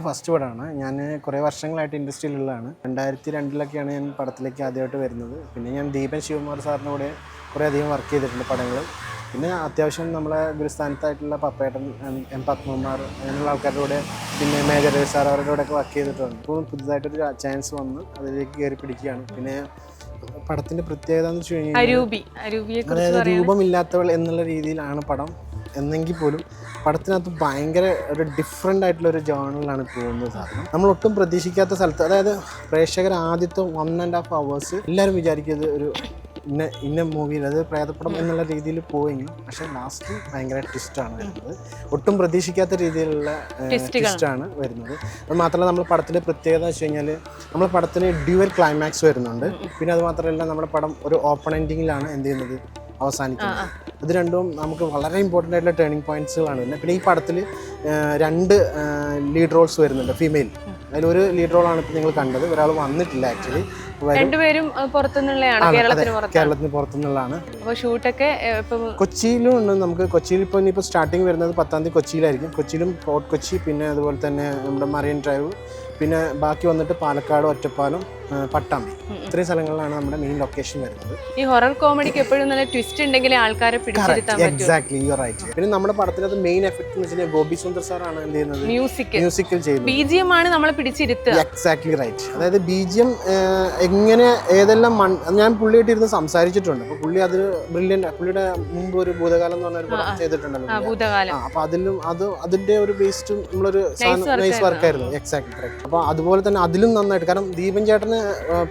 First പടമാണ്. ഞാൻ കുറേ വർഷങ്ങളായിട്ട് ഇൻഡസ്ട്രിയിലുള്ളതാണ്. രണ്ടായിരത്തി രണ്ടിലൊക്കെയാണ് ഞാൻ പടത്തിലേക്ക് ആദ്യമായിട്ട് വരുന്നത്. പിന്നെ ഞാൻ ദീപൻ ശിവകുമാർ സാറിന്റെ കൂടെ കുറേ അധികം വർക്ക് ചെയ്തിട്ടുണ്ട് പടങ്ങൾ പിന്നെ അത്യാവശ്യം നമ്മളെ ഗുരുസ്ഥാനത്തായിട്ടുള്ള പപ്പേട്ടൻ എം- പത്മകുമാർ അങ്ങനെയുള്ള ആൾക്കാരുടെ കൂടെ പിന്നെ മേജർ രവി സാർ അവരുടെ കൂടെ ഒക്കെ വർക്ക് ചെയ്തിട്ടുണ്ട്. ഇപ്പോൾ പുതുതായിട്ടൊരു ചാൻസ് വന്ന് അതിലേക്ക് കയറി പിടിക്കുകയാണ്. പിന്നെ പടത്തിന്റെ പ്രത്യേകത എന്ന് വെച്ച് കഴിഞ്ഞാൽ രൂപമില്ലാത്തവൾ എന്നുള്ള രീതിയിലാണ് പടം. എന്നെങ്കിൽ പോലും പടത്തിനകത്ത് ഭയങ്കര ഒരു ഡിഫറെന്റ് ആയിട്ടുള്ള ഒരു ജേണലാണ് പോകുന്നത് സാധനം നമ്മൾ ഒട്ടും പ്രതീക്ഷിക്കാത്ത സ്ഥലത്ത് അതായത് പ്രേക്ഷകർ ആദ്യത്തെ വൺ ആൻഡ് ഹാഫ് അവേഴ്സ് എല്ലാവരും വിചാരിക്കുന്നത് ഒരു ഇന്ന ഇന്ന മൂവിയിൽ അത് പ്രേതപ്പടം എന്നുള്ള രീതിയിൽ പോയെങ്കിലും പക്ഷെ ലാസ്റ്റ് ഭയങ്കര ട്വിസ്റ്റാണ് വരുന്നത്. ഒട്ടും പ്രതീക്ഷിക്കാത്ത രീതിയിലുള്ള ട്വിസ്റ്റാണ് വരുന്നത്. അത് മാത്രമല്ല നമ്മൾ പടത്തിന്റെ പ്രത്യേകത എന്ന് വെച്ച് കഴിഞ്ഞാൽ നമ്മൾ പടത്തിന് ഡ്യുവൽ ക്ലൈമാക്സ് വരുന്നുണ്ട്. പിന്നെ അത് മാത്രമല്ല നമ്മുടെ പടം ഒരു ഓപ്പൺ എൻഡിങ്ങിലാണ് എന്ത് ചെയ്യുന്നത്? അവസാനിക്കുന്നത്. ഇത് രണ്ടും നമുക്ക് വളരെ ഇമ്പോർട്ടന്റ് ആയിട്ടുള്ള ടേണിംഗ് പോയിന്റ്സുകളാണ് വരുന്നത് പിന്നെ ഈ പടത്തിൽ രണ്ട് ലീഡ് റോൾസ് വരുന്നുണ്ട് ഫീമെയിൽ അതിലൊരു ലീഡ് റോളാണ് ഇപ്പോൾ നിങ്ങൾ കണ്ടത്. ഒരാൾ വന്നിട്ടില്ല ആക്ച്വലി രണ്ടുപേരും അഹ് പുറത്തുനിന്നുള്ളതാണ് കേരളത്തിന് പുറത്ത് കേരളത്തിന് പുറത്തുനിന്നുള്ളതാണ്. അപ്പോൾ ഷൂട്ടൊക്കെ കൊച്ചിയിലും ഉണ്ട് നമുക്ക്. കൊച്ചിയിൽ ഇപ്പോൾ ഇനിയിപ്പോൾ സ്റ്റാർട്ടിങ് വരുന്നത് പത്താം തീയതി കൊച്ചിയിലായിരിക്കും. കൊച്ചിയിലും ഫോർട്ട് കൊച്ചി പിന്നെ അതുപോലെ തന്നെ നമ്മുടെ മറൈൻ ഡ്രൈവ് പിന്നെ ബാക്കി വന്നിട്ട് പാലക്കാട് ഒറ്റപ്പാലം പട്ടാമ്പി ഇത്രയും സ്ഥലങ്ങളിലാണ് നമ്മുടെ മെയിൻ ലൊക്കേഷൻ വരുന്നത്. ഈ ഹൊറർ കോമഡിക്ക് എപ്പോഴും നല്ല ട്വിസ്റ്റ് ഉണ്ടെങ്കിൽ ആൾക്കാരെ എക്സാക്ട്ലി യു റൈറ്റ് പിന്നെ നമ്മുടെ പടത്തിനകത്ത് മെയിൻ എഫക്ട് എന്ന് വെച്ചാൽ ഗോപി സുന്ദർ സാറാണ് എന്ത് ചെയ്യുന്നത്? മ്യൂസിക് മ്യൂസിക്കൽ ചെയ്യുന്നത്. ബി ജി എം ആണ് നമ്മളെ പിടിച്ചിരുത്തുക. എക്സാക്ട്ലി റൈറ്റ് അതായത് ബി ജി എം എങ്ങനെ ഏതെല്ലാം മൺ ഞാൻ പുള്ളിയായിട്ട് ഇരുന്ന് സംസാരിച്ചിട്ടുണ്ട്. അപ്പോൾ പുള്ളി അത് ബ്രില്യന്റ് പുള്ളിയുടെ മുമ്പ് ഒരു ഭൂതകാലം എന്ന് പറഞ്ഞ ഒരു പടം ചെയ്തിട്ടുണ്ടല്ലോ ഭൂതകാലം. അപ്പോൾ അതിലും അത് അതിന്റെ ഒരു ബേസ്റ്റും നമ്മളൊരു നൈസ് വർക്ക് ആയിരുന്നു. എക്സാക്ട്ലി റൈറ്റ് അപ്പോൾ അതുപോലെ തന്നെ അതിലും നന്നായിട്ട്. കാരണം ദീപൻ ചേട്ടന്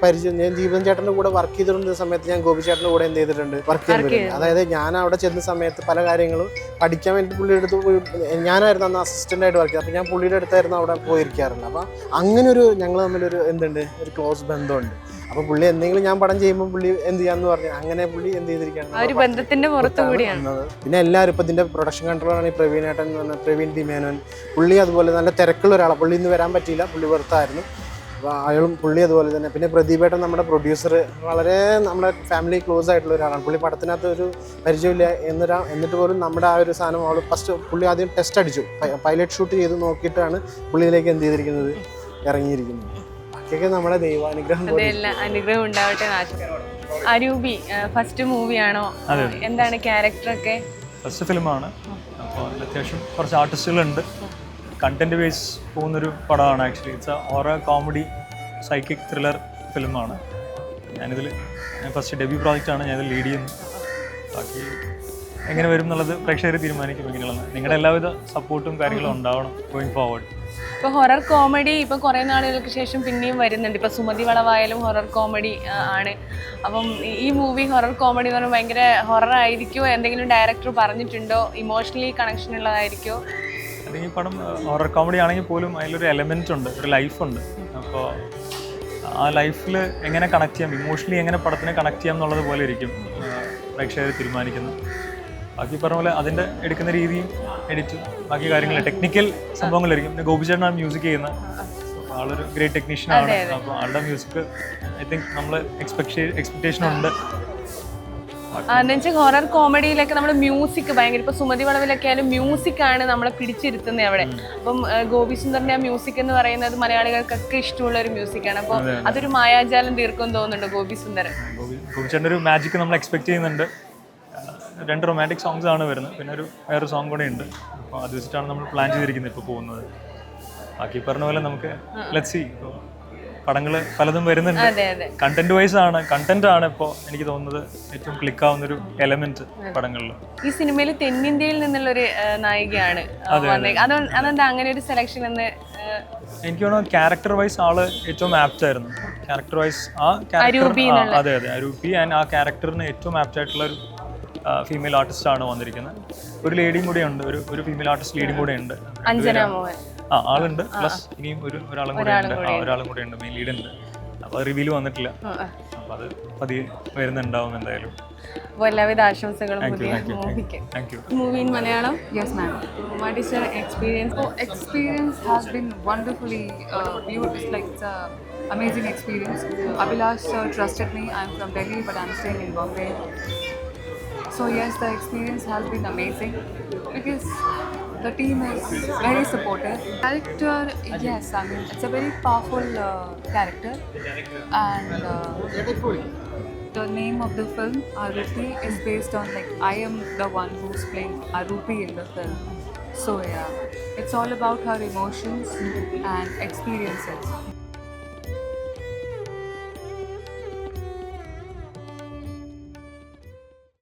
പരിചയം ഞാൻ ദീപൻ ചേട്ടന്റെ കൂടെ വർക്ക് ചെയ്തിരുന്ന സമയത്ത് ഞാൻ ഗോപി ചേട്ടന്റെ കൂടെ എന്ത് ചെയ്തിട്ടുണ്ട്? വർക്ക് ചെയ്തിട്ടുണ്ട്. അതായത് ഞാൻ അവിടെ ചെന്ന സമയത്ത് പല കാര്യങ്ങളും പഠിക്കാൻ വേണ്ടി പുള്ളിയുടെ അടുത്ത് ഞാനായിരുന്നു അന്ന് അസിസ്റ്റന്റ് ആയിട്ട് വർക്ക് ചെയ്തത്. അപ്പോൾ ഞാൻ പുള്ളിയുടെ അടുത്തായിരുന്നു അവിടെ പോയിരിക്കാറുണ്ട്. അപ്പോൾ അങ്ങനെ ഒരു ഞങ്ങൾ തമ്മിലൊരു എന്തുണ്ട്? ഒരു ക്ലോസ് ബന്ധമുണ്ട്. അപ്പൊ പുള്ളി എന്തെങ്കിലും ഞാൻ പടം ചെയ്യുമ്പോൾ പുള്ളി എന്ത് ചെയ്യാന്ന് പറഞ്ഞു അങ്ങനെ പുള്ളി എന്ത് ചെയ്തിരിക്കുകയാണ് ബന്ധത്തിന്റെ പുറത്തു കൂടിയാണ്. പിന്നെ എല്ലാവരും ഇപ്പൊ ഇതിന്റെ പ്രൊഡക്ഷൻ കൺട്രോളാണ് ഈ പ്രവീൺ ഏട്ടൻ എന്ന് പറഞ്ഞ പ്രവീൺ ദിമേനോൻ പുള്ളി അതുപോലെ നല്ല തിരക്കുള്ള ഒരാളാണ് പുള്ളി ഇന്ന് വരാൻ പറ്റിയില്ല. പുള്ളി പുറത്തായിരുന്നു അപ്പോൾ അയാളും പുള്ളി അതുപോലെ തന്നെ. പിന്നെ പ്രദീപേട്ടൻ നമ്മുടെ പ്രൊഡ്യൂസർ വളരെ നമ്മുടെ ഫാമിലി ക്ലോസ് ആയിട്ടുള്ള ഒരാളാണ്. പുള്ളി പടത്തിനകത്ത് ഒരു പരിചയമില്ല എന്നൊരാ എന്നിട്ട് പോലും നമ്മുടെ ആ ഒരു സാധനം അവൾ ഫസ്റ്റ് പുള്ളി ആദ്യം ടെസ്റ്റ് അടിച്ചു. പൈലറ്റ് ഷൂട്ട് ചെയ്ത് നോക്കിയിട്ടാണ് പുള്ളിയിലേക്ക് എന്ത് ചെയ്തിരിക്കുന്നത്? ഇറങ്ങിയിരിക്കുന്നത്. ബാക്കിയൊക്കെ നമ്മുടെ ദൈവാനുഗ്രഹം അനുഗ്രഹം ഉണ്ടാവട്ടെ. അരൂപി ഫസ്റ്റ് മൂവിയാണോ എന്താണ് ക്യാരക്ടറൊക്കെ ഫസ്റ്റ് ഫിലിമാണ് അപ്പോൾ അത്യാവശ്യം കുറച്ച് ആർട്ടിസ്റ്റുകളുണ്ട് കണ്ടന്റ് ബേസ് പോകുന്നൊരു പടമാണ് actually it's horror comedy psychic thriller ഫിലിമാണ് ഞാനിതിൽ ഫസ്റ്റ് ഡെബ്യൂ പ്രോജക്റ്റാണ് ഞാനിത് ലീഡ് ചെയ്യുന്നത് ബാക്കി എങ്ങനെ വരും എന്നുള്ളത് പ്രേക്ഷകർ തീരുമാനിക്കും എങ്ങനെയുള്ള നിങ്ങളുടെ എല്ലാവിധ സപ്പോർട്ടും കാര്യങ്ങളും ഉണ്ടാവണം ഗോയിങ് ഫോർവേഡ് ഇപ്പോൾ ഹൊറർ കോമഡി ഇപ്പോൾ കുറേ നാളുകൾക്ക് ശേഷം പിന്നെയും വരുന്നുണ്ട്. ഇപ്പോൾ സുമതി വളവായാലും ഹൊറർ കോമഡി ആണ്. അപ്പം ഈ- മൂവി ഹൊറർ കോമഡി എന്ന് പറയുമ്പോൾ ഭയങ്കര ഹൊറർ ആയിരിക്കുമോ എന്തെങ്കിലും ഡയറക്ടർ പറഞ്ഞിട്ടുണ്ടോ? ഇമോഷണലി കണക്ഷൻ ഉള്ളതായിരിക്കോ അല്ലെങ്കിൽ പടം ഹൊറർ കോമഡി ആണെങ്കിൽ പോലും അതിലൊരു എലമെന്റ് ഉണ്ട് ഒരു ലൈഫുണ്ട് അപ്പോൾ ആ ലൈഫിൽ എങ്ങനെ കണക്ട് ചെയ്യാം? ഇമോഷണലി എങ്ങനെ പടത്തിനെ കണക്ട് ചെയ്യാം എന്നുള്ളത് പോലെ ഇരിക്കും പ്രേക്ഷകർ തീരുമാനിക്കുന്നത്. ബാക്കി പറഞ്ഞ പോലെ അതിന്റെ എടുക്കുന്ന രീതിയും എഡിറ്റ് ബാക്കി കാര്യങ്ങൾ ടെക്നിക്കൽ സംഭവങ്ങളായിരിക്കും പിന്നെ ഗോപിചേട്ടനാണ് മ്യൂസിക് ചെയ്യുന്നത് So, ആളൊരു ഗ്രേറ്റ് ടെക്നീഷ്യൻ ആണ്. അപ്പോൾ ആളുടെ മ്യൂസിക് ഐ തിങ്ക് നമ്മൾ എക്സ്പെക്ട് എക്സ്പെക്ടേഷൻ ഉണ്ട്. എന്നുവെച്ചാൽ ഹൊറർ കോമഡിയിലൊക്കെ നമ്മൾ മ്യൂസിക് ഭയങ്കര ഇപ്പൊ സുമതി വളവിലൊക്കെ ആയാലും മ്യൂസിക് ആണ് നമ്മളെ പിടിച്ചിരുത്തുന്നത് അവിടെ. അപ്പം ഗോപി സുന്ദറിന്റെ ആ മ്യൂസിക് എന്ന് പറയുന്നത് മലയാളികൾക്കൊക്കെ ഇഷ്ടമുള്ള ഒരു മ്യൂസിക് ആണ്. അപ്പോൾ അതൊരു മായാജാലം തീർക്കും തോന്നുന്നുണ്ട് ഗോപി സുന്ദർ ഗോപി ഗോപിച്ചേട്ടന്റെ ഒരു മാജിക് നമ്മൾ എക്സ്പെക്ട് ചെയ്യുന്നുണ്ട്. രണ്ട് റൊമാന്റിക് സോങ്സ് ആണ് വരുന്നത്. പിന്നെ ഒരു വേറെ സോങ് കൂടെ ഉണ്ട്. അപ്പോൾ അത് വെച്ചിട്ടാണ് നമ്മൾ പ്ലാൻ ചെയ്തിരിക്കുന്നത് ഇപ്പോൾ പോകുന്നത്. ബാക്കി പറഞ്ഞ പോലെ നമുക്ക് ലെറ്റ് സി ഇപ്പോൾ പടങ്ങൾ പലതും വരുന്നുണ്ട്. കണ്ടന്റ് വൈസ് ആണ്. കണ്ടന്റ് ആണ് ഇപ്പോൾ എനിക്ക് തോന്നുന്നത് ഏറ്റവും ക്ലിക്ക് ആവുന്ന ഒരു എലമെന്റ് പടങ്ങളിൽ ഈ സിനിമയിൽ തെന്നിന്ത്യയിൽ നിന്നുള്ള ഒരു നായികയാണ് അതെന്താ അങ്ങനെ ഒരു സെലക്ഷൻ എന്ന് എനിക്ക് തോന്നുന്നു ക്യാരക്ടർ വൈസ് ആൾ ഏറ്റവും ആപ്റ്റ് ആയിരുന്നു. ക്യാരക്ടർ വൈസ് ആ ക്യാരക്ടർ അതെ അതെ. അരൂപി ആൻഡ് ആ ക്യാരക്ടറിന് ഏറ്റവും ആപ്റ്റ് ആയിട്ടുള്ള ഒരു ഫീമെയിൽ ആർട്ടിസ്റ്റ് ആണ് വന്നിരിക്കുന്നത്. ഒരു ലേഡിയും കൂടെ ഉണ്ട്. ഒരു ഒരു ഫീമെയിൽ ആർട്ടിസ്റ്റ് ലേഡിയും കൂടെ ഉണ്ട്. അഞ്ജന മോഹൻ. ആ ആളുണ്ട്. പ്ലസ് ഇനിയും ഒരു ഒരാളും കൂടെ ഉണ്ട്. ആ ഒരാളും കൂടെ ഉണ്ട്. മെയിൻ ലീഡ് ഉണ്ട്. അപ്പോൾ റിവീൽ വന്നിട്ടില്ല. അപ്പോൾ അത് പതിയെ വരുന്നുണ്ടാവും എന്തായാലും. അപ്പോൾ എല്ലാവിധ ആശംസകളും പുതിയ മൂവിക്ക്. Movie in Malayalam yes ma'am what is your experience has been has beautiful experience a amazing experience. Abhilash sir trusted me. I'm from Delhi, but I'm staying in Bombay. So yes, the experience has been amazing because the team is very supportive. Character, yes, I mean it's a very powerful uh, character, and uh, the name of the film Arupi is based on like I am the one who's playing Arupi in the film. So yeah, it's all about her emotions and experiences.